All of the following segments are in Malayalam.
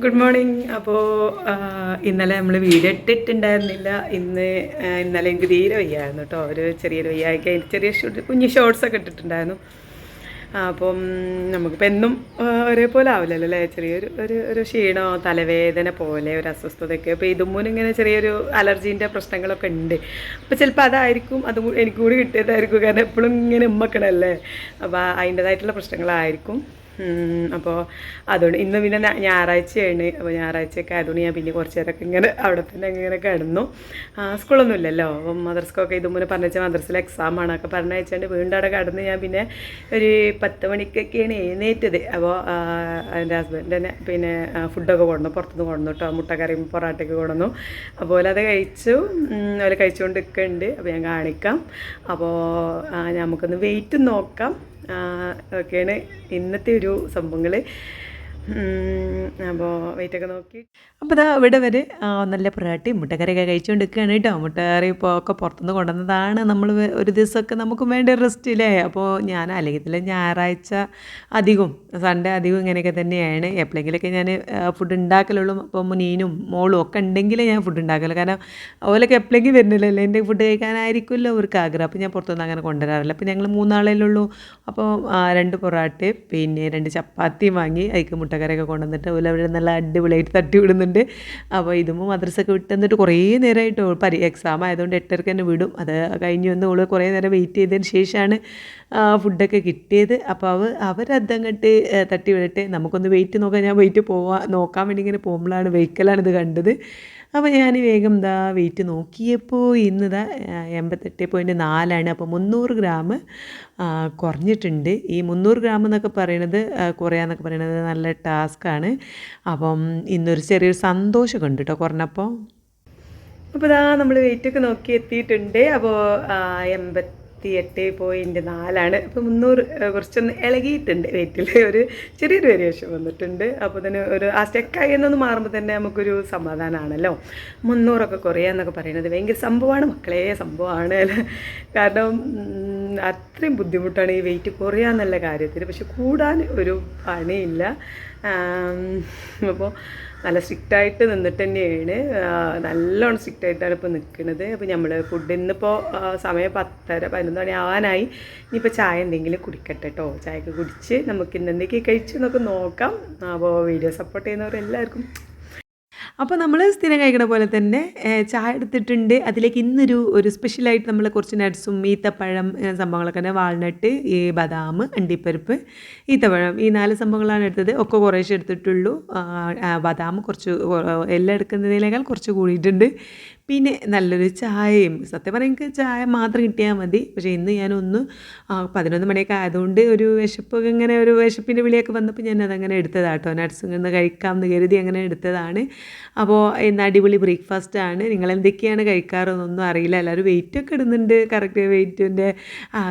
ഗുഡ് മോർണിംഗ് അപ്പോൾ ഇന്നലെ നമ്മൾ വീഡിയോ ഇട്ടിട്ടുണ്ടായിരുന്നില്ല. ഇന്ന് ഇന്നലെ എനിക്ക് തീരെ വയ്യായിരുന്നു കേട്ടോ ഒരു ചെറിയൊരു വയ്യായിക്ക് ചെറിയ കുഞ്ഞ് ഷോർട്സൊക്കെ ഇട്ടിട്ടുണ്ടായിരുന്നു. അപ്പം നമുക്കിപ്പോൾ എന്നും ഒരേപോലെ ആവില്ലല്ലോ അല്ലേ ചെറിയൊരു ഒരു ഒരു ക്ഷീണമോ തലവേദന പോലെ ഒരു അസ്വസ്ഥതയൊക്കെ. അപ്പോൾ ഇതുമൂലം ഇങ്ങനെ ചെറിയൊരു അലർജീന്റെ പ്രശ്നങ്ങളൊക്കെ ഉണ്ട്. അപ്പോൾ ചിലപ്പോൾ അതായിരിക്കും അതും എനിക്ക് കൂടി കിട്ടിയതായിരിക്കും. കാരണം എപ്പോഴും ഇങ്ങനെ ഉമ്മക്കണല്ലേ? അപ്പോൾ അതിന്റെതായിട്ടുള്ള പ്രശ്നങ്ങളായിരിക്കും. അപ്പോൾ അതുകൊണ്ട് ഇന്ന് പിന്നെ ഞായറാഴ്ചയാണ്. അപ്പോൾ ഞായറാഴ്ചയൊക്കെ ആയതുകൊണ്ട് ഞാൻ പിന്നെ കുറച്ച് നേരമൊക്കെ ഇങ്ങനെ അവിടെ തന്നെ ഇങ്ങനെ കിടന്നു. സ്കൂളൊന്നും ഇല്ലല്ലോ. അപ്പം മദ്രസ്ക്കൊക്കെ ഇത് മുന്നേ പറഞ്ഞ മദ്രസിലെ എക്സാമാണ് ഒക്കെ പറഞ്ഞയച്ചുകൊണ്ട് വീണ്ടും അവിടെ കിടന്ന് ഞാൻ പിന്നെ ഒരു പത്ത് മണിക്കൊക്കെയാണ് എഴുന്നേറ്റത്. അപ്പോൾ എന്റെ ഹസ്ബൻഡ് തന്നെ പിന്നെ ഫുഡൊക്കെ കൊണ്ടു പുറത്തുനിന്ന് കൊണ്ടു കേട്ടോ മുട്ടക്കറിയും പൊറാട്ടയൊക്കെ കൊണ്ടുവന്നു. അപ്പോൾ അത് കഴിച്ചു. അവർ കഴിച്ചുകൊണ്ട് നിൽക്കുന്നുണ്ട് അപ്പോൾ ഞാൻ കാണിക്കാം. അപ്പോൾ നമുക്കൊന്ന് വെയിറ്റ് നോക്കാം. ഒക്കെയാണ് ഇന്നത്തെ ഒരു സംഭവങ്ങൾ അപ്പോൾ വെയിറ്റൊക്കെ നോക്കി. അപ്പോൾ ഇതാ ഇവിടെ വരെ നല്ല പൊറാട്ടയും മുട്ടക്കറിയൊക്കെ കഴിച്ചുകൊണ്ട് നിൽക്കുകയാണ് കേട്ടോ. മുട്ടക്കറി ഇപ്പോൾ ഒക്കെ പുറത്തുനിന്ന് കൊണ്ടുവന്നതാണ്. നമ്മൾ ഒരു ദിവസമൊക്കെ നമുക്ക് വേണ്ട റെസ്റ്റ് ഇല്ലേ? അപ്പോൾ ഞാൻ അല്ലെങ്കിൽ ഞായറാഴ്ച അധികം സൺഡേ അധികം ഇങ്ങനെയൊക്കെ തന്നെയാണ്. എപ്പോഴെങ്കിലൊക്കെ ഞാൻ ഫുഡ് ഉണ്ടാക്കലുള്ളൂ. അപ്പോൾ മുനീനും മോളും ഒക്കെ ഉണ്ടെങ്കിലേ ഞാൻ ഫുഡ് ഉണ്ടാക്കലുള്ളൂ. കാരണം ഓലൊക്കെ എപ്പോഴെങ്കിലും വരുന്നില്ലല്ലോ. എന്റെ ഫുഡ് കഴിക്കാനായിരിക്കുമല്ലോ അവർക്ക് ആഗ്രഹം. അപ്പോൾ ഞാൻ പുറത്തുനിന്ന് അങ്ങനെ കൊണ്ടുവരാറില്ല. അപ്പോൾ ഞങ്ങൾ മൂന്നാളേ ഉള്ളൂ. അപ്പോൾ രണ്ട് പൊറാട്ടയും പിന്നെ രണ്ട് ചപ്പാത്തിയും വാങ്ങി അതിക്ക് മുട്ടക്കറിയൊക്കെ കൊണ്ടുവന്നിട്ട് അതുപോലെ അവർ നല്ല അടിപൊളിയായിട്ട് തട്ടി വിടുന്നുണ്ട് അപ്പോൾ ഇതുമ്പോൾ മദ്രസൊക്കെ വിട്ട് എന്നിട്ട് കുറേ നേരമായിട്ട് പരി എക്സാം ആയതുകൊണ്ട് എട്ടരക്ക് തന്നെ വിടും. അത് കഴിഞ്ഞ് വന്ന് ഓൾ കുറേ നേരം വെയിറ്റ് ചെയ്തതിന് ശേഷമാണ് ഫുഡൊക്കെ കിട്ടിയത്. അപ്പോൾ അവ അവരതങ്ങട്ട് തട്ടി വിടട്ടെ നമുക്കൊന്ന് വെയിറ്റ് നോക്കാൻ ഞാൻ വെയിറ്റ് പോവാ നോക്കാൻ വേണ്ടി ഇങ്ങനെ പോകുമ്പോഴാണ് വെഹിക്കലാണ് ഇത് കണ്ടത്. അപ്പോൾ ഞാൻ വേഗം ദാ വെയിറ്റ് നോക്കിയപ്പോൾ ഇന്ന് ദാ എൺപത്തെട്ട് പോയിന്റ് നാലാണ്. അപ്പോൾ മുന്നൂറ് ഗ്രാം കുറഞ്ഞിട്ടുണ്ട്. ഈ മുന്നൂറ് ഗ്രാം എന്നൊക്കെ പറയണത് കുറയാന്നൊക്കെ പറയണത് നല്ല ടാസ്ക്കാണ് അപ്പം ഇന്നൊരു ചെറിയൊരു സന്തോഷം കണ്ടു കേട്ടോ കുറഞ്ഞപ്പോൾ അപ്പോൾ ഇതാ നമ്മൾ വെയിറ്റൊക്കെ നോക്കി എത്തിയിട്ടുണ്ട് അപ്പോൾ എൺപത്തി എട്ട് പോയിന്റ് നാലാണ്. അപ്പോൾ മുന്നൂറ് കുറച്ചൊന്ന് ഇളകിയിട്ടുണ്ട് വെയിറ്റിൽ ഒരു ചെറിയൊരു വേരിയേഷൻ വന്നിട്ടുണ്ട്. അപ്പോൾ തന്നെ ഒരു ആ സ്റ്റെക്കായി എന്നൊന്ന് മാറുമ്പോൾ തന്നെ നമുക്കൊരു സമാധാനമാണല്ലോ മുന്നൂറൊക്കെ കുറയാന്നൊക്കെ പറയുന്നത് ഭയങ്കര സംഭവമാണ് മക്കളെ സംഭവമാണ്. കാരണം അത്രയും ബുദ്ധിമുട്ടാണ് ഈ വെയിറ്റ് കുറയാന്നുള്ള കാര്യത്തിൽ പക്ഷെ കൂടാൻ ഒരു പണിയില്ല. അപ്പോൾ നല്ല സ്ട്രിക്റ്റായിട്ട് നിന്നിട്ട് തന്നെയാണ് നല്ലോണം സ്ട്രിക്റ്റായിട്ടാണ് ഇപ്പോൾ നിൽക്കുന്നത് അപ്പോൾ നമ്മൾ ഫുഡ് ഇന്നിപ്പോൾ സമയം പത്തര പതിനൊന്ന് മണി ആവാനായി. ഇനിയിപ്പോൾ ചായ എന്തെങ്കിലും കുടിക്കട്ടെ കേട്ടോ ചായയൊക്കെ കുടിച്ച് നമുക്ക് ഇന്ന് എന്തൊക്കെ കഴിച്ചു എന്നൊക്കെ നോക്കാം. അപ്പോൾ വീഡിയോ സപ്പോർട്ട് ചെയ്യുന്നവരെല്ലാവർക്കും അപ്പോൾ നമ്മൾ സ്ഥിരം കഴിക്കണ പോലെ തന്നെ ചായ എടുത്തിട്ടുണ്ട്. അതിലേക്ക് ഇന്നൊരു ഒരു സ്പെഷ്യലായിട്ട് നമ്മൾ കുറച്ച് നട്ട്സും ഈത്തപ്പഴം സംഭവങ്ങളൊക്കെ തന്നെ വാൾനട്ട് ഈ ബദാം അണ്ടിപ്പരിപ്പ് ഈത്തപ്പഴം ഈ നാല് സംഭവങ്ങളാണ് എടുത്തത്. ഒക്കെ കുറേശ്ശെ എടുത്തിട്ടുള്ളൂ. ബദാം കുറച്ച് എല്ലാം എടുക്കുന്നതിനേക്കാൾ കുറച്ച് കൂടിയിട്ടുണ്ട്. പിന്നെ നല്ലൊരു ചായയും സത്യം പറയാം എനിക്ക് ചായ മാത്രം കിട്ടിയാൽ മതി. പക്ഷേ ഇന്ന് ഞാനൊന്ന് പതിനൊന്ന് മണിയൊക്കെ ആയതുകൊണ്ട് ഒരു വിശപ്പ് ഇങ്ങനെ ഒരു വിശപ്പിന്റെ വിളിയൊക്കെ വന്നപ്പോൾ ഞാൻ അതങ്ങനെ എടുത്തതാട്ടോ. കേട്ടോ ഇങ്ങനെ കഴിക്കാം എന്ന് കരുതി അങ്ങനെ എടുത്തതാണ്. അപ്പോൾ ഇന്ന് അടിപൊളി ബ്രേക്ക്ഫാസ്റ്റ് ആണ്. നിങ്ങൾ എന്തൊക്കെയാണ് കഴിക്കാറെന്നൊന്നും അറിയില്ല. എല്ലാവരും വെയിറ്റൊക്കെ ഇടുന്നുണ്ട്. കറക്റ്റ് വെയിറ്റിന്റെ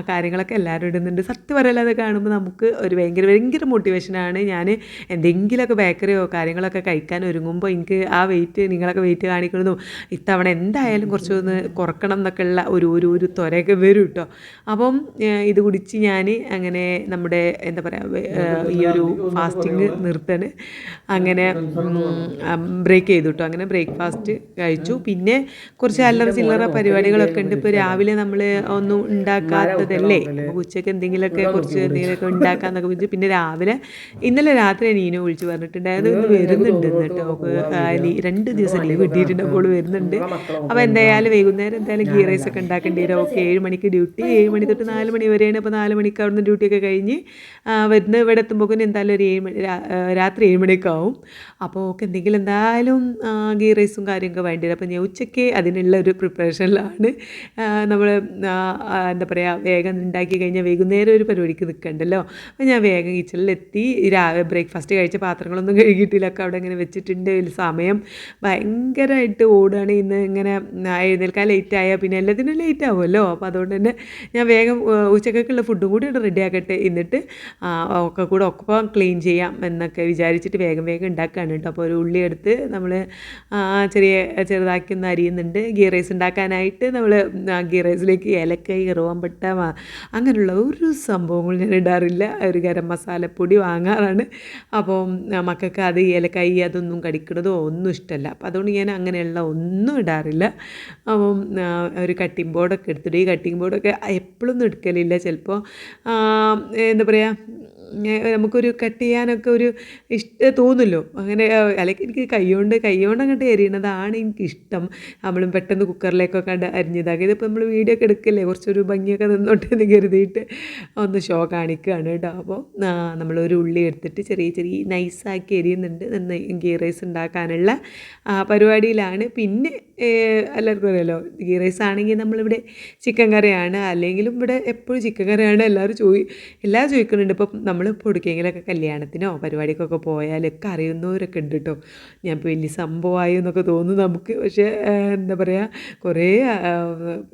കാര്യങ്ങളൊക്കെ എല്ലാവരും ഇടുന്നുണ്ട്. സത്യം പറയല്ലാതെ കാണുമ്പോൾ നമുക്ക് ഒരു ഭയങ്കര ഭയങ്കര മോട്ടിവേഷനാണ് ഞാൻ എന്തെങ്കിലുമൊക്കെ ബേക്കറിയോ കാര്യങ്ങളൊക്കെ കഴിക്കാൻ ഒരുങ്ങുമ്പോൾ എനിക്ക് ആ വെയിറ്റ് നിങ്ങളൊക്കെ വെയിറ്റ് കാണിക്കുന്നതും ഇത്തവണ എന്തായാലും കുറച്ചൊന്ന് കുറക്കണം എന്നൊക്കെയുള്ള ഒരു ഒരു ഒരു ത്വരയൊക്കെ വരും കേട്ടോ അപ്പം ഇത് കുടിച്ച് ഞാൻ അങ്ങനെ നമ്മുടെ എന്താ പറയുക ഈ ഒരു ഫാസ്റ്റിങ് നിർത്തണ്. അങ്ങനെ ബ്രേക്ക് ചെയ്തു കേട്ടോ അങ്ങനെ ബ്രേക്ക്ഫാസ്റ്റ് കഴിച്ചു. പിന്നെ കുറച്ച് അല്ലറ ചില്ലറ പരിപാടികളൊക്കെ ഉണ്ട്. ഇപ്പോൾ രാവിലെ നമ്മൾ ഒന്നും ഉണ്ടാക്കാത്തതല്ലേ? ഉച്ചയ്ക്ക് എന്തെങ്കിലുമൊക്കെ കുറച്ച് എന്തെങ്കിലുമൊക്കെ ഉണ്ടാക്കാന്നൊക്കെ വിളിച്ചു പിന്നെ രാവിലെ ഇന്നലെ രാത്രി നീനു വിളിച്ച് പറഞ്ഞിട്ടുണ്ടായിരുന്നു. ഇന്ന് വരുന്നുണ്ട് കേട്ടോ രണ്ട് ദിവസം ലീവ് കിട്ടിയിട്ടുണ്ട്. അപ്പോൾ വരുന്നുണ്ട്. അപ്പോൾ എന്തായാലും വൈകുന്നേരം എന്തായാലും ഗീ റൈസ് ഒക്കെ ഉണ്ടാക്കേണ്ടി വരും. ഓക്കെ ഏഴ് മണിക്ക് ഡ്യൂട്ടി ഏഴ് മണി തൊട്ട് നാല് മണി വരെയാണ്. അപ്പോൾ നാല് മണിക്ക് അവിടുന്ന് ഡ്യൂട്ടിയൊക്കെ കഴിഞ്ഞ് വരുന്ന ഇവിടെ എത്തുമ്പോൾ എന്തായാലും ഒരു ഏഴ് മണി രാത്രി ഏഴ് മണിയൊക്കെ ആവും. അപ്പോൾ ഓക്കെ എന്തെങ്കിലും എന്തായാലും ഗീ റൈസും കാര്യമൊക്കെ വേണ്ടി വരും. അപ്പോൾ ഞാൻ ഉച്ചയ്ക്ക് അതിനുള്ള ഒരു പ്രിപ്പറേഷനിലാണ്. നമ്മൾ എന്താ പറയുക വേഗം ഉണ്ടാക്കി കഴിഞ്ഞാൽ വൈകുന്നേരം ഒരു പരിപാടിക്ക് നിൽക്കണ്ടല്ലോ അപ്പോൾ ഞാൻ വേഗം കിച്ചണിലെത്തി. രാവിലെ ബ്രേക്ക്ഫാസ്റ്റ് കഴിച്ച പാത്രങ്ങളൊന്നും കഴുകിയിട്ടില്ല. ഒക്കെ അവിടെ ഇങ്ങനെ വെച്ചിട്ടുണ്ട്. സമയം ഭയങ്കരമായിട്ട് ഓടുകയാണ് ഇന്ന്. ഇങ്ങനെ എഴുന്നേൽക്കാൻ ലേറ്റ് ആയാൽ പിന്നെ എല്ലാത്തിനും ലേറ്റ് ആവുമല്ലോ. അപ്പോൾ അതുകൊണ്ട് തന്നെ ഞാൻ വേഗം ഉച്ചക്കൊക്കെയുള്ള ഫുഡും കൂടി റെഡി ആക്കട്ടെ. എന്നിട്ട് ഒക്കെ കൂടെ ഒപ്പം ക്ലീൻ ചെയ്യാം എന്നൊക്കെ വിചാരിച്ചിട്ട് വേഗം വേഗം ഉണ്ടാക്കുകയാണ് കേട്ടോ അപ്പോൾ ഒരു ഉള്ളി എടുത്ത് നമ്മൾ ചെറിയ ചെറുതാക്കി ഒന്ന് അരിയുന്നുണ്ട്. ഗീ റൈസ് ഉണ്ടാക്കാനായിട്ട് നമ്മൾ ഗീ റൈസിലേക്ക് ഇലക്കൈ ഇറുവാമ്പട്ട അങ്ങനെയുള്ള ഒരു സംഭവങ്ങൾ ഞാൻ ഇടാറില്ല. ഒരു ഗരം മസാലപ്പൊടി വാങ്ങാറാണ്. അപ്പം ആ, മക്കൾക്ക് അത് ഏലക്കായി അതൊന്നും കടിക്കണതോ ഒന്നും ഇഷ്ടമല്ല അപ്പോൾ അതുകൊണ്ട് ഞാൻ അങ്ങനെയുള്ള ഒന്നും ഇടാറില്ല. അപ്പം ഒരു കട്ടിംഗ് ബോർഡൊക്കെ എടുത്തിട്ട് ഈ കട്ടിംഗ് ബോർഡൊക്കെ എപ്പോഴൊന്നും എടുക്കലില്ല. ചിലപ്പോൾ എന്താ പറയുക നമുക്കൊരു കട്ട് ചെയ്യാനൊക്കെ ഒരു ഇഷ്ട തോന്നുമല്ലോ അങ്ങനെ അല്ലെങ്കിൽ എനിക്ക് കൈകൊണ്ട് കൈകൊണ്ട് അങ്ങോട്ട് എറിയണതാണ് എനിക്കിഷ്ടം. നമ്മളും പെട്ടെന്ന് കുക്കറിലേക്കൊക്കെ കണ്ട് അരിഞ്ഞതാക്കി. ഇതിപ്പോൾ നമ്മൾ വീഡിയോ ഒക്കെ എടുക്കല്ലേ? കുറച്ചൊരു ഭംഗിയൊക്കെ നിന്നോട്ടെ എന്ന് കരുതിയിട്ട് ഒന്ന് ഷോ കാണിക്കുകയാണ് കേട്ടോ. അപ്പോൾ നമ്മളൊരു ഉള്ളി എടുത്തിട്ട് ചെറിയ ചെറിയ നൈസാക്കി എരിയുന്നുണ്ട്. ഗീ റൈസ് ഉണ്ടാക്കാനുള്ള പരിപാടിയിലാണ്. പിന്നെ എല്ലാവർക്കും അറിയാലോ ഗീ റൈസ് ആണെങ്കിൽ നമ്മളിവിടെ ചിക്കൻ കറിയാണ്. അല്ലെങ്കിലും ഇവിടെ എപ്പോഴും ചിക്കൻ കറിയാണ് എല്ലാവരും ചോദി എല്ലാവരും ചോദിക്കുന്നുണ്ട്. ഇപ്പം നമ്മൾ പൊടിക്കെങ്കിലൊക്കെ കല്യാണത്തിനോ പരിപാടിക്കൊക്കെ പോയാലൊക്കെ അറിയുന്നവരൊക്കെ ഉണ്ട് കേട്ടോ ഞാൻ ഇപ്പോൾ വലിയ സംഭവമായി എന്നൊക്കെ തോന്നുന്നു നമുക്ക്. പക്ഷേ എന്താ പറയുക കുറേ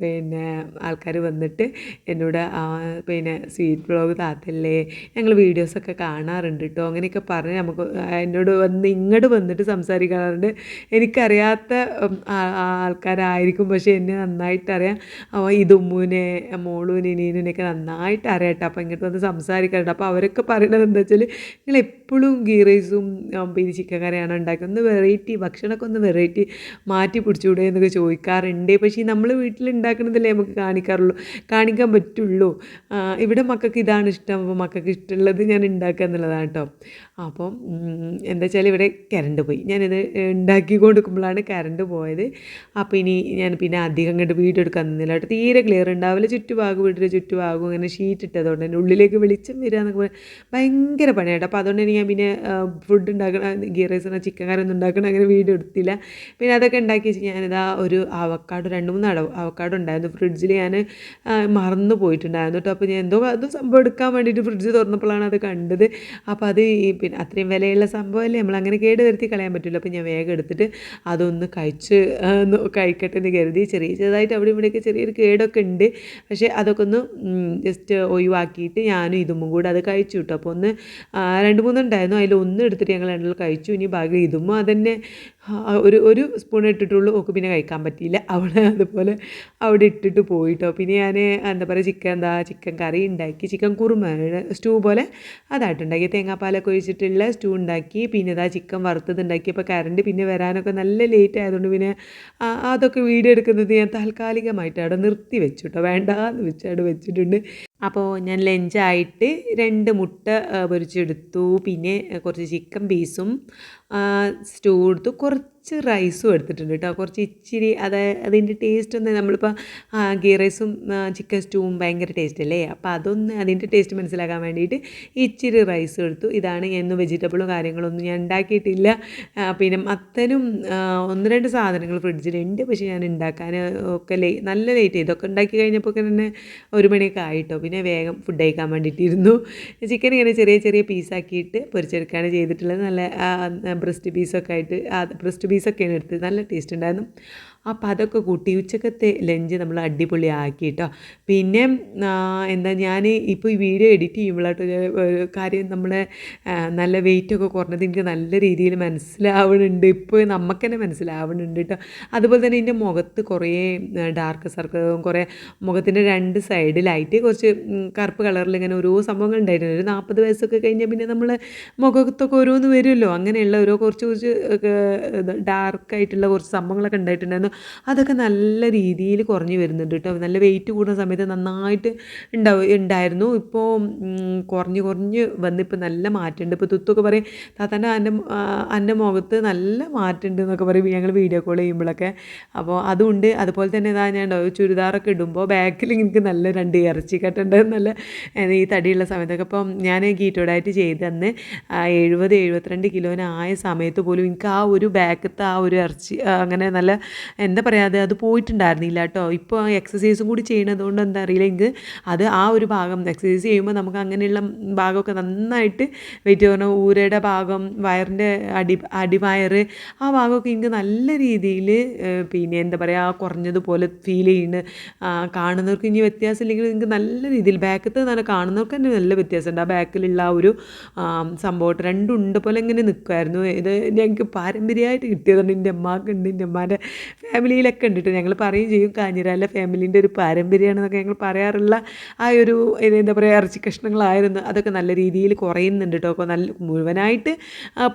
പിന്നെ ആൾക്കാർ വന്നിട്ട് എന്നോട് പിന്നെ സ്വീറ്റ് ബ്ലോഗ് താത്തല്ലേ ഞങ്ങൾ വീഡിയോസൊക്കെ കാണാറുണ്ട് കേട്ടോ അങ്ങനെയൊക്കെ പറഞ്ഞ് നമുക്ക് എന്നോട് വന്ന് ഇങ്ങോട്ട് വന്നിട്ട് സംസാരിക്കാറുണ്ട്. എനിക്കറിയാത്ത ആൾക്കാരായിരിക്കും. പക്ഷേ എന്നെ നന്നായിട്ട് അറിയാം അപ്പോൾ ഇതുമ്മൂനെ മോളൂനെ നീനുനെയൊക്കെ നന്നായിട്ട് അറിയാം കേട്ടോ അപ്പോൾ ഇങ്ങോട്ട് വന്ന് സംസാരിക്കാറുണ്ട്. അപ്പോൾ അവരൊക്കെ പറയണത് എന്താ വെച്ചാൽ നിങ്ങൾ എപ്പോഴും ഗീ റൈസും പിന്നെ ചിക്കൻ കറിയാണ് ഉണ്ടാക്കുക ഒന്ന് വെറൈറ്റി ഭക്ഷണമൊക്കെ ഒന്ന് വെറൈറ്റി മാറ്റി പിടിച്ചുകൂടെ എന്നൊക്കെ ചോദിക്കാറുണ്ട്. പക്ഷേ നമ്മൾ വീട്ടിൽ ഉണ്ടാക്കണതല്ലേ നമുക്ക് കാണിക്കാറുള്ളൂ. കാണിക്കാൻ പറ്റുള്ളൂ. ഇവിടെ മക്കൾക്ക് ഇതാണ് ഇഷ്ടം അപ്പോൾ മക്കൾക്ക് ഇഷ്ടമുള്ളത് ഞാൻ ഉണ്ടാക്കുക എന്നുള്ളതാണ് കേട്ടോ. അപ്പം എന്താ വെച്ചാൽ ഇവിടെ കരണ്ട് പോയി. ഞാനിത് ഉണ്ടാക്കി കൊടുക്കുമ്പോഴാണ് കരണ്ട് പോയത്. അപ്പോൾ ഇനി ഞാൻ പിന്നെ അധികം അങ്ങോട്ട് വീഡിയോ എടുക്കാൻ നിന്നില്ല കേട്ടോ. തീരെ ക്ലിയർ ഉണ്ടാവില്ല. ചുറ്റുഭാഗം വീട്ടിൽ ചുറ്റുഭാഗം അങ്ങനെ ഷീറ്റ് ഇട്ടതുകൊണ്ട് എന്റെ ഉള്ളിലേക്ക് വെളിച്ചം വരിക എന്നൊക്കെ പറഞ്ഞാൽ ഭയങ്കര പണിയാട്ടോ അപ്പോൾ അതുകൊണ്ട് തന്നെ ഞാൻ പിന്നെ ഫുഡ് ഉണ്ടാക്കണ ഗീ റൈസിനോ ചിക്കൻ കറി ഒന്നും ഉണ്ടാക്കണം അങ്ങനെ വീഡിയോ എടുത്തില്ല. പിന്നെ അതൊക്കെ ഉണ്ടാക്കി വെച്ച് ഞാനിതാ ഒരു അവക്കാട് രണ്ട് മൂന്ന് അടവ് അവക്കാട് ഉണ്ടായിരുന്നു. ഫ്രിഡ്ജിൽ ഞാൻ മറന്നു പോയിട്ടുണ്ടായിരുന്നു കേട്ടോ. അപ്പോൾ ഞാൻ എന്തോ അത് സംഭവം എടുക്കാൻ വേണ്ടിയിട്ട് ഫ്രിഡ്ജ് തുറന്നപ്പോഴാണ് അത് കണ്ടത്. അപ്പോൾ അത് പിന്നെ അത്രയും വിലയുള്ള സംഭവമല്ലേ? നമ്മൾ അങ്ങനെ കേട് വരുത്തി കളയാൻ പറ്റില്ല. അപ്പോൾ ഞാൻ വേഗം എടുത്തിട്ട് അതൊന്ന് കഴിച്ച് കഴിക്കട്ടെ എന്ന് കരുതി ചെറിയ ചെറുതായിട്ട് അവിടെ ഇവിടെയൊക്കെ ചെറിയൊരു കേടൊക്കെ ഉണ്ട്. പക്ഷേ അതൊക്കെ ഒന്ന് ജസ്റ്റ് ഒഴിവാക്കിയിട്ട് ഞാനും ഇതും കൂടെ അത് കഴിച്ചു കിട്ടും അപ്പോൾ ഒന്ന് രണ്ട് മൂന്നുണ്ടായിരുന്നു. അതിൽ ഒന്ന് എടുത്തിട്ട് ഞങ്ങൾ രണ്ടും കഴിച്ചു. ഇനി ബാക്കി ഇതും അതന്നെ ഒരു ഒരു സ്പൂൺ ഇട്ടിട്ടുള്ളൂ. ഓക്ക് പിന്നെ കഴിക്കാൻ പറ്റിയില്ല. അവൾ അതുപോലെ അവിടെ ഇട്ടിട്ട് പോയിട്ടോ പിന്നെ ഞാൻ എന്താ പറയുക ചിക്കൻ എന്താ ചിക്കൻ കറി ഉണ്ടാക്കി. ചിക്കൻ കുറുമ സ്റ്റൂ പോലെ അതായിട്ടുണ്ടാക്കി. തേങ്ങാപ്പാലൊക്കെ തേങ്ങാപ്പാലൊക്കെ ഒഴിച്ചിട്ടുള്ള സ്റ്റൂ ഉണ്ടാക്കി പിന്നെ ഇതാ ചിക്കൻ വറുത്തത് ഉണ്ടാക്കി. അപ്പോൾ കറണ്ട് പിന്നെ വരാനൊക്കെ നല്ല ലേറ്റ് ആയതുകൊണ്ട് പിന്നെ അതൊക്കെ വീഡിയോ എടുക്കുന്നത് ഞാൻ താൽക്കാലികമായിട്ട് അവിടെ നിർത്തി വെച്ചു കേട്ടോ വേണ്ടാന്ന് വെച്ച് അവിടെ വെച്ചിട്ടുണ്ട്. അപ്പോൾ ഞാൻ ലഞ്ചായിട്ട് രണ്ട് മുട്ട പൊരിച്ചെടുത്തു. പിന്നെ കുറച്ച് ചിക്കൻ പീസും സ്റ്റൂ എടുത്തു കുറച്ച് റൈസും എടുത്തിട്ടുണ്ട് കേട്ടോ കുറച്ച് ഇച്ചിരി അതായത് അതിന്റെ ടേസ്റ്റ് ഒന്ന് നമ്മളിപ്പോൾ ഗീ റൈസും ചിക്കൻ സ്റ്റൂവും ഭയങ്കര ടേസ്റ്റ് അല്ലേ? അപ്പോൾ അതൊന്ന് അതിന്റെ ടേസ്റ്റ് മനസ്സിലാക്കാൻ വേണ്ടിയിട്ട് ഇച്ചിരി റൈസ് എടുത്തു. ഇതാണ് എന്ന് വെജിറ്റബിളും കാര്യങ്ങളൊന്നും ഞാൻ ഉണ്ടാക്കിയിട്ടില്ല. പിന്നെ മത്തനും ഒന്ന് രണ്ട് സാധനങ്ങൾ ഫ്രിഡ്ജിലുണ്ട് പക്ഷേ ഞാൻ ഉണ്ടാക്കാൻ ഒക്കെ ലേ നല്ല ലേറ്റ് ഇതൊക്കെ ഉണ്ടാക്കി കഴിഞ്ഞപ്പോൾ തന്നെ ഒരു മണിയൊക്കെ ആയിട്ടോ പിന്നെ വേഗം ഫുഡ് കഴിക്കാൻ വേണ്ടിയിട്ടിരുന്നു. ചിക്കൻ ഇങ്ങനെ ചെറിയ ചെറിയ പീസാക്കിയിട്ട് പൊരിച്ചെടുക്കുകയാണ് ചെയ്തിട്ടുള്ളത്. നല്ല ബ്രസ്റ്റ് പീസൊക്കെ ആയിട്ട് ബ്രസ്റ്റ് പീസൊക്കെയാണ് എടുത്തത്. നല്ല ടേസ്റ്റ് ഉണ്ടായിരുന്നു. അപ്പോൾ അതൊക്കെ കൂട്ടി. ഉച്ചക്കത്തെ ലഞ്ച് നമ്മൾ അടിപൊളി ആക്കി കേട്ടോ പിന്നെ എന്താ ഞാൻ ഇപ്പോൾ ഈ വീഡിയോ എഡിറ്റ് ചെയ്യുമ്പോഴാട്ടോ കാര്യം നമ്മളെ നല്ല വെയിറ്റൊക്കെ കുറഞ്ഞത് എനിക്ക് നല്ല രീതിയിൽ മനസ്സിലാവുന്നുണ്ട് ഇപ്പോൾ നമുക്ക് തന്നെ മനസ്സിലാവുന്നുണ്ട് കേട്ടോ അതുപോലെ തന്നെ എന്റെ മുഖത്ത് കുറേ ഡാർക്ക് സർക്കിളും കുറേ മുഖത്തിന്റെ രണ്ട് സൈഡിലായിട്ട് കുറച്ച് കറുപ്പ് കളറിൽ ഇങ്ങനെ ഓരോ സംഭവങ്ങൾ ഉണ്ടായിരുന്നു. ഒരു നാൽപ്പത് വയസ്സൊക്കെ കഴിഞ്ഞാൽ പിന്നെ നമ്മൾ മുഖത്തൊക്കെ ഓരോന്ന് വരുമല്ലോ അങ്ങനെയുള്ള ഓരോ കുറച്ച് കുറച്ച് ഡാർക്കായിട്ടുള്ള കുറച്ച് സംഭവങ്ങളൊക്കെ ഉണ്ടായിട്ടുണ്ടായിരുന്നു. അതൊക്കെ നല്ല രീതിയിൽ കുറഞ്ഞു വരുന്നുണ്ട് കേട്ടോ. നല്ല വെയിറ്റ് കൂടുന്ന സമയത്ത് നന്നായിട്ട് ഉണ്ടാവും ഉണ്ടായിരുന്നു. ഇപ്പോൾ കുറഞ്ഞ് കുറഞ്ഞ് വന്നിപ്പോൾ നല്ല മാറ്റമുണ്ട്. ഇപ്പോൾ തുത്തൊക്കെ പറയും താത്താന്റെ എന്റെ എന്റെ മുഖത്ത് നല്ല മാറ്റമുണ്ട് എന്നൊക്കെ പറയും ഞങ്ങൾ വീഡിയോ കോൾ ചെയ്യുമ്പോഴൊക്കെ അപ്പോൾ അതുണ്ട്. അതുപോലെ തന്നെ ഇതാ ഞാൻ ചുരിദാറൊക്കെ ഇടുമ്പോൾ ബാക്കിൽ എനിക്ക് നല്ല രണ്ട് ഇറച്ചി കട്ടുണ്ട് നല്ല ഈ തടിയുള്ള സമയത്തൊക്കെ. അപ്പോൾ ഞാൻ കീറ്റോ ഡയറ്റ് ചെയ്ത് അന്ന് ആ, എഴുപത് എഴുപത്തിരണ്ട് കിലോനായ സമയത്ത് പോലും എനിക്ക് ആ ഒരു ബാക്കത്തെ ആ ഒരു ഇറച്ചി അങ്ങനെ നല്ല എന്താ പറയുക അത് പോയിട്ടുണ്ടായിരുന്നില്ല കേട്ടോ ഇപ്പോൾ എക്സസൈസും കൂടി ചെയ്യണതുകൊണ്ട് എന്താ അറിയില്ല. എനിക്ക് അത് ആ ഒരു ഭാഗം എക്സസൈസ് ചെയ്യുമ്പോൾ നമുക്ക് അങ്ങനെയുള്ള ഭാഗമൊക്കെ നന്നായിട്ട് വെയിറ്റ് പറഞ്ഞാൽ ഊരയുടെ ഭാഗം വയറിന്റെ അടി അടിവയറ് ആ ഭാഗമൊക്കെ എനിക്ക് നല്ല രീതിയിൽ പിന്നെ എന്താ പറയുക കുറഞ്ഞതുപോലെ ഫീൽ ചെയ്യുന്നു കാണുന്നവർക്ക് ഇനി വ്യത്യാസം ഇല്ലെങ്കിൽ നിങ്ങൾക്ക് നല്ല രീതിയിൽ ബാക്കത്തെ തന്നെ കാണുന്നവർക്ക് തന്നെ നല്ല വ്യത്യാസമുണ്ട് ആ ബാക്കിലുള്ള ആ ഒരു സംഭവം രണ്ടും ഉണ്ട് പോലെ ഇങ്ങനെ നിൽക്കുമായിരുന്നു ഇത് ഞങ്ങൾക്ക് പാരമ്പര്യമായിട്ട് കിട്ടിയതുകൊണ്ട് എന്റെ അമ്മക്കുണ്ട് എന്റെ അമ്മാന്റെ ഫാമിലിയിലൊക്കെ ഉണ്ടിട്ട് ഞങ്ങൾ പറയും ചെയ്യും കാഞ്ഞിരാല ഫാമിലീന്റെ ഒരു പാരമ്പര്യമാണെന്നൊക്കെ ഞങ്ങൾ പറയാറുള്ള ആ ഒരു എന്താ പറയുക ഇറച്ചി കഷ്ണങ്ങളായിരുന്നു. അതൊക്കെ നല്ല രീതിയിൽ കുറയുന്നുണ്ട് കേട്ടോ അപ്പോൾ നല്ല മുഴുവനായിട്ട്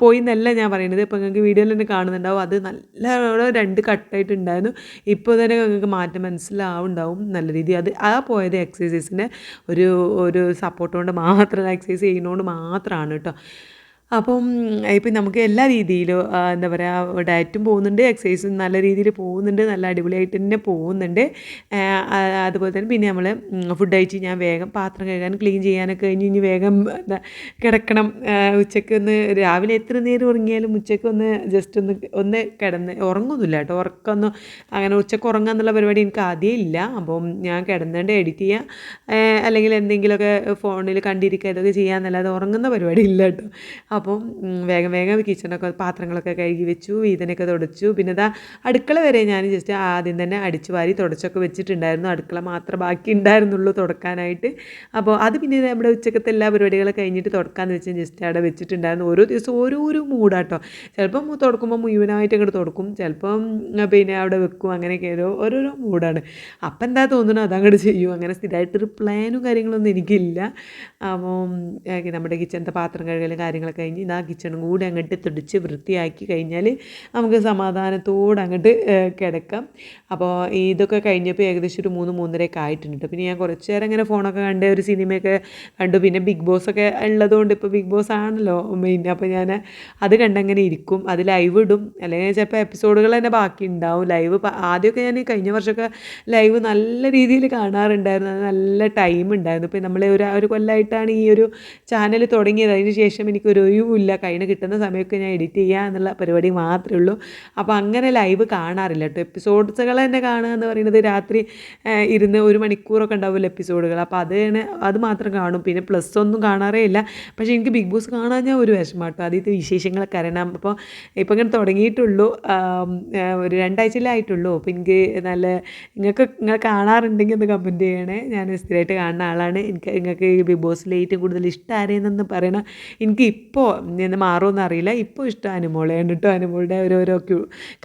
പോയി എന്നല്ല ഞാൻ പറയുന്നത് ഇപ്പോൾ നിങ്ങൾക്ക് വീഡിയോയിൽ തന്നെ കാണുന്നുണ്ടാവും. അത് നല്ല രണ്ട് കട്ടായിട്ടുണ്ടായിരുന്നു. ഇപ്പോൾ തന്നെ നിങ്ങൾക്ക് മാറ്റം മനസ്സിലാവുണ്ടാവും നല്ല രീതി. അത് ആ പോയത് എക്സസൈസിന്റെ ഒരു ഒരു സപ്പോർട്ട് കൊണ്ട് മാത്രം എക്സസൈസ് ചെയ്യുന്നതുകൊണ്ട് മാത്രമാണ് കേട്ടോ അപ്പം ഇപ്പം നമുക്ക് എല്ലാ രീതിയിലും എന്താ പറയുക ഡയറ്റും പോകുന്നുണ്ട് എക്സസൈസും നല്ല രീതിയിൽ പോകുന്നുണ്ട് നല്ല അടിപൊളിയായിട്ട് തന്നെ പോകുന്നുണ്ട്. അതുപോലെ തന്നെ പിന്നെ നമ്മൾ ഫുഡ് കഴിച്ച് ഞാൻ വേഗം പാത്രം കഴുകാൻ ക്ലീൻ ചെയ്യാനൊക്കെ കഴിഞ്ഞ് ഇനി വേഗം കിടക്കണം. ഉച്ചയ്ക്ക് ഒന്ന് രാവിലെ എത്ര നേരം ഉറങ്ങിയാലും ഉച്ചയ്ക്ക് ഒന്ന് ജസ്റ്റ് ഒന്ന് ഒന്ന് കിടന്ന് ഉറങ്ങുന്നില്ല കേട്ടോ. ഉറക്കമൊന്നും അങ്ങനെ ഉച്ചയ്ക്ക് ഉറങ്ങുക എന്നുള്ള പരിപാടി എനിക്ക് ആദ്യമേ ഇല്ല. അപ്പം ഞാൻ കിടന്നുകൊണ്ട് എഡിറ്റ് ചെയ്യുക അല്ലെങ്കിൽ എന്തെങ്കിലുമൊക്കെ ഫോണിൽ കണ്ടിരിക്കുക ഇതൊക്കെ ചെയ്യാമെന്നല്ലാതെ ഉറങ്ങുന്ന പരിപാടി ഇല്ല കേട്ടോ. അപ്പം വേഗം വേഗം കിച്ചണൊക്കെ പാത്രങ്ങളൊക്കെ കഴുകി വെച്ചു വീതനൊക്കെ തുടച്ചു. പിന്നെ ഇതാ അടുക്കള വരെ ഞാൻ ജസ്റ്റ് ആദ്യം തന്നെ അടിച്ചു വാരി തുടച്ചൊക്കെ വെച്ചിട്ടുണ്ടായിരുന്നു. അടുക്കള മാത്രം ബാക്കി ഉണ്ടായിരുന്നുള്ളൂ തുടക്കാനായിട്ട്. അപ്പോൾ അത് പിന്നെ നമ്മുടെ ഉച്ചക്കത്തെ എല്ലാ പരിപാടികളും കഴിഞ്ഞിട്ട് തുടക്കാമെന്ന് വെച്ചാൽ ജസ്റ്റ് അവിടെ വെച്ചിട്ടുണ്ടായിരുന്നു. ഓരോ ദിവസം ഓരോ ഒരു മൂടാട്ടോ ചിലപ്പം തുടക്കുമ്പോൾ മുഴുവനായിട്ട് അങ്ങോട്ട് തുടക്കും. ചിലപ്പം പിന്നെ അവിടെ വെക്കും. അങ്ങനെയൊക്കെ ഓരോ ഓരോരോ മൂടാണ് അപ്പം എന്താ തോന്നുന്നു അതങ്ങോട്ട് ചെയ്യും. അങ്ങനെ സ്ഥിരമായിട്ടൊരു പ്ലാനും കാര്യങ്ങളൊന്നും എനിക്കില്ല. അപ്പം നമ്മുടെ കിച്ചണത്തെ പാത്രം കഴുകലും കാര്യങ്ങളൊക്കെ കഴിഞ്ഞ് ഇതാ കിച്ചണും കൂടി അങ്ങോട്ട് തുടിച്ച് വൃത്തിയാക്കി കഴിഞ്ഞാൽ നമുക്ക് സമാധാനത്തോടെ അങ്ങോട്ട് കിടക്കാം. അപ്പോൾ ഇതൊക്കെ കഴിഞ്ഞപ്പോൾ ഏകദേശം ഒരു മൂന്ന് മൂന്നരയൊക്കെ ആയിട്ടുണ്ട് പിന്നെ ഞാൻ കുറച്ച് നേരം ഇങ്ങനെ ഫോണൊക്കെ കണ്ട് ഒരു സിനിമയൊക്കെ കണ്ടു. പിന്നെ ബിഗ് ബോസ് ഒക്കെ ഉള്ളതുകൊണ്ട് ഇപ്പോൾ ബിഗ് ബോസ് ആണല്ലോ മെയിൻ അപ്പോൾ ഞാൻ അത് കണ്ടങ്ങനെ ഇരിക്കും. അത് ലൈവ് ഇടും. അല്ലെങ്കിൽ ചിലപ്പോൾ എപ്പിസോഡുകൾ തന്നെ ബാക്കി ഉണ്ടാവും. ലൈവ് ആദ്യമൊക്കെ ഞാൻ കഴിഞ്ഞ വർഷമൊക്കെ ലൈവ് നല്ല രീതിയിൽ കാണാറുണ്ടായിരുന്നു. നല്ല ടൈം ഉണ്ടായിരുന്നു. ഇപ്പോൾ നമ്മൾ ഒരു ഒരു കൊല്ലമായിട്ടാണ് ഈ ഒരു ചാനൽ തുടങ്ങിയത്. അതിന് ശേഷം എനിക്കൊരു ഒഴിവില്ല കയ്യിൽ കിട്ടുന്ന സമയമൊക്കെ ഞാൻ എഡിറ്റ് ചെയ്യുക എന്നുള്ള പരിപാടി മാത്രമേ ഉള്ളൂ. അപ്പോൾ അങ്ങനെ ലൈവ് കാണാറില്ല കേട്ടോ എപ്പിസോഡ്സുകൾ തന്നെ കാണുക എന്ന് പറയുന്നത് രാത്രി ഇരുന്ന് ഒരു മണിക്കൂറൊക്കെ ഉണ്ടാവില്ല എപ്പിസോഡുകൾ അപ്പോൾ അത് അത് മാത്രം കാണും. പിന്നെ പ്ലസ് ഒന്നും കാണാറേ ഇല്ല. പക്ഷേ എനിക്ക് ബിഗ് ബോസ് കാണാൻ ഞാൻ ഒരു വിഷമം കേട്ടോ ആദ്യത്തെ വിശേഷങ്ങളൊക്കെ അറിയണം. അപ്പോൾ ഇപ്പോൾ ഇങ്ങനെ തുടങ്ങിയിട്ടുള്ളൂ. ഒരു രണ്ടാഴ്ചയിലായിട്ടുള്ളൂ അപ്പോൾ എനിക്ക് നല്ല നിങ്ങൾക്ക് നിങ്ങൾ കാണാറുണ്ടെങ്കിൽ ഒന്ന് കമന്റ് ചെയ്യണേ. ഞാൻ സ്ഥിരമായിട്ട് കാണുന്ന ആളാണ്. എനിക്ക് നിങ്ങൾക്ക് ബിഗ് ബോസിൽ ഏറ്റവും കൂടുതൽ ഇഷ്ടം ആരെയെന്നൊന്ന് പറയണം. എനിക്ക് ഇപ്പോൾ നിന്ന് മാറുമെന്ന് അറിയില്ല. ഇപ്പോൾ ഇഷ്ടം അനുമോളെയാണ് കേട്ടോ അനുമോളുടെ ഓരോരോ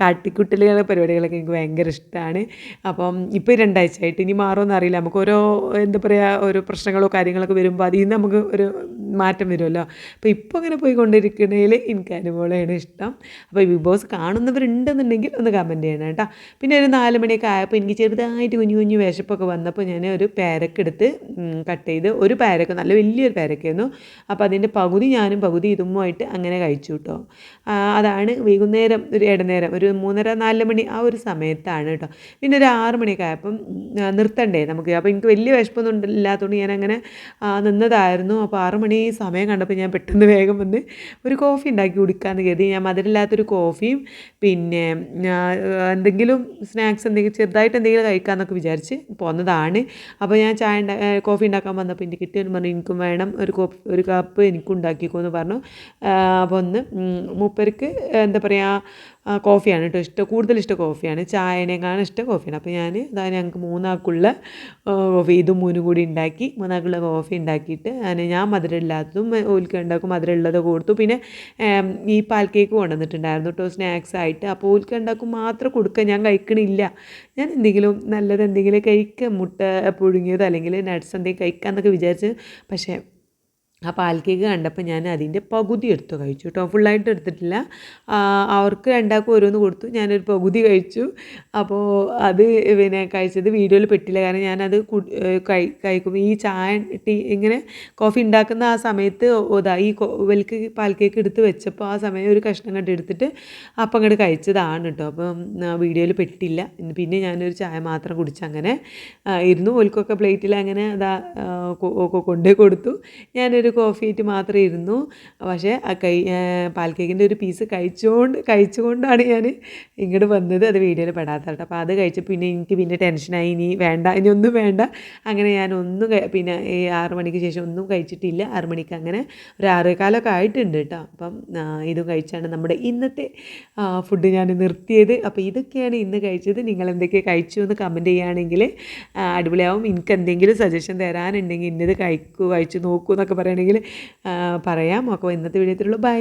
കാട്ടിക്കുട്ടലുകൾ പരിപാടികളൊക്കെ എനിക്ക് ഭയങ്കര ഇഷ്ടമാണ് അപ്പം ഇപ്പോൾ രണ്ടാഴ്ച ആയിട്ട് ഇനി മാറുമെന്ന് അറിയില്ല. നമുക്ക് ഓരോ എന്താ പറയുക ഓരോ പ്രശ്നങ്ങളോ കാര്യങ്ങളൊക്കെ വരുമ്പോൾ അതിൽ നിന്ന് നമുക്ക് ഒരു മാറ്റം വരുമല്ലോ. അപ്പോൾ ഇപ്പോൾ അങ്ങനെ പോയിക്കൊണ്ടിരിക്കുന്നതിൽ എനിക്ക് അനുമോളെയാണ് ഇഷ്ടം. അപ്പോൾ ബിഗ് ബോസ് കാണുന്നവരുണ്ടെന്നുണ്ടെങ്കിൽ ഒന്ന് കമന്റ് ചെയ്യണം കേട്ടോ. പിന്നെ ഒരു നാല് മണിയൊക്കെ ആയപ്പോൾ എനിക്ക് ചെറുതായിട്ട് കുഞ്ഞു കുഞ്ഞു വിശപ്പൊക്കെ വന്നപ്പോൾ ഞാൻ ഒരു പേരക്കെടുത്ത് കട്ട് ചെയ്ത് ഒരു പേരക്ക് നല്ല വലിയൊരു പേരക്കായിരുന്നു അപ്പോൾ അതിന്റെ പകുതി ഞാനും പകുതി ഇതുമായിട്ട് അങ്ങനെ കഴിച്ചു കേട്ടോ. അതാണ് വൈകുന്നേരം ഒരു ഇടനേരം ഒരു മൂന്നര നാല് മണി ആ ഒരു സമയത്താണ് കേട്ടോ. പിന്നെ ഒരു ആറ് മണിയൊക്കെ ആയപ്പം നിർത്തണ്ടേ നമുക്ക്. അപ്പോൾ എനിക്ക് വലിയ വിശപ്പൊന്നും ഇല്ലാത്തതുകൊണ്ട് ഞാൻ അങ്ങനെ നിന്നതായിരുന്നു. അപ്പോൾ ആറ് മണി സമയം കണ്ടപ്പോൾ ഞാൻ പെട്ടെന്ന് വേഗം വന്ന് ഒരു കോഫി ഉണ്ടാക്കി കുടിക്കാമെന്ന് കരുതി. ഞാൻ മധുരമില്ലാത്തൊരു കോഫിയും പിന്നെ എന്തെങ്കിലും സ്നാക്സ് എന്തെങ്കിലും ചെറുതായിട്ട് എന്തെങ്കിലും കഴിക്കാമെന്നൊക്കെ വിചാരിച്ച് പോന്നതാണ്. അപ്പോൾ ഞാൻ ചായ കോഫി ഉണ്ടാക്കാൻ വന്നപ്പോൾ എനിക്ക് കിട്ടിയെന്ന് പറഞ്ഞു എനിക്കും വേണം ഒരു കോപ്പ് ഒരു കപ്പ് എനിക്കും ഉണ്ടാക്കിക്കോ എന്ന് പറഞ്ഞു. അപ്പോൾ ഒന്ന് മൂപ്പർക്ക് എന്താ പറയുക കോഫിയാണ് കേട്ടോ ഇഷ്ടം. കൂടുതൽ ഇഷ്ടം കോഫിയാണ്. ചായനേക്കാളും ഇഷ്ടം കോഫിയാണ്. അപ്പോൾ ഞാൻ അതായത് ഞങ്ങൾക്ക് മൂന്നാൾക്കുള്ള കോഫി ഇതും മൂന്നും കൂടി ഉണ്ടാക്കി മൂന്നാൾക്കുള്ള കോഫി ഉണ്ടാക്കിയിട്ട് അതിന് ഞാൻ മധുരം ഇല്ലാത്തതും ഓൽക്ക് ഉണ്ടാക്കും മധുരം ഉള്ളത് കൊടുത്തു. പിന്നെ ഈ പാൽ കേക്ക് കൊണ്ടുവന്നിട്ടുണ്ടായിരുന്നു കേട്ടോ സ്നാക്സ് ആയിട്ട്. അപ്പോൾ ഓൽക്ക് ഉണ്ടാക്കും മാത്രം കൊടുക്കുക ഞാൻ കഴിക്കണില്ല. ഞാൻ എന്തെങ്കിലും നല്ലത് എന്തെങ്കിലും കഴിക്കുക മുട്ട പുഴുങ്ങിയത് അല്ലെങ്കിൽ നട്ട്സ് എന്തെങ്കിലും കഴിക്കാമെന്നൊക്കെ വിചാരിച്ച് പക്ഷേ ആ പാൽ കേക്ക് കണ്ടപ്പോൾ ഞാൻ അതിന്റെ പകുതി എടുത്തു കഴിച്ചു കേട്ടോ. ഫുള്ളായിട്ട് എടുത്തിട്ടില്ല. അവർക്ക് രണ്ടാൾക്കും ഓരോന്ന് കൊടുത്തു. ഞാനൊരു പകുതി കഴിച്ചു. അപ്പോൾ അത് പിന്നെ കഴിച്ചത് വീഡിയോയിൽ പെട്ടില്ല. കാരണം ഞാനത് കഴിക്കും ഈ ചായ ടീ ഇങ്ങനെ കോഫി ഉണ്ടാക്കുന്ന ആ സമയത്ത് ഇതാ ഈ വലിക്ക് പാൽ കേക്ക് എടുത്ത് വെച്ചപ്പോൾ ആ സമയം ഒരു കഷ്ണം കണ്ട് എടുത്തിട്ട് അപ്പം അങ്ങോട്ട് കഴിച്ചതാണ് കേട്ടോ. അപ്പം വീഡിയോയിൽ പെട്ടില്ല. പിന്നെ ഞാനൊരു ചായ മാത്രം കുടിച്ച് അങ്ങനെ ഇരുന്നു. ഓൽക്കൊക്കെ പ്ലേറ്റിൽ അങ്ങനെ അതാ കൊണ്ടേ കൊടുത്തു. ഞാനൊരു ഒരു കോഫി ആയിട്ട് മാത്രമേ ഇരുന്നു. പക്ഷേ ആ കൈ പാൽ കേക്കിന്റെ ഒരു പീസ് കഴിച്ചുകൊണ്ട് കഴിച്ചുകൊണ്ടാണ് ഞാൻ ഇങ്ങോട്ട് വന്നത്. അത് വീഡിയോയിൽ പെടാത്ത കേട്ടോ അപ്പോൾ അത് കഴിച്ചപ്പോൾ പിന്നെ എനിക്ക് പിന്നെ ടെൻഷനായി ഇനി വേണ്ട ഇനി ഒന്നും വേണ്ട. അങ്ങനെ ഞാൻ ഒന്നും പിന്നെ ഈ ആറ് മണിക്ക് ശേഷം ഒന്നും കഴിച്ചിട്ടില്ല. ആറ് മണിക്ക് അങ്ങനെ ഒരു ആറേകാലമൊക്കെ ആയിട്ടുണ്ട് കേട്ടോ അപ്പം ഇതും കഴിച്ചാണ് നമ്മുടെ ഇന്നത്തെ ഫുഡ് ഞാൻ നിർത്തിയത്. അപ്പോൾ ഇതൊക്കെയാണ് ഇന്ന് കഴിച്ചത്. നിങ്ങൾ എന്തൊക്കെ കഴിച്ചു എന്ന് കമന്റ് ചെയ്യുകയാണെങ്കിൽ അടിപൊളിയാവും. എനിക്ക് എന്തെങ്കിലും സജഷൻ തരാനുണ്ടെങ്കിൽ ഇന്നത് കഴിക്കൂ കഴിച്ചു നോക്കൂ എന്നൊക്കെ പറയുകയാണെങ്കിൽ പറയാം. അപ്പോൾ ഇന്നത്തെ വീഡിയോത്തിലുള്ളൂ ബൈ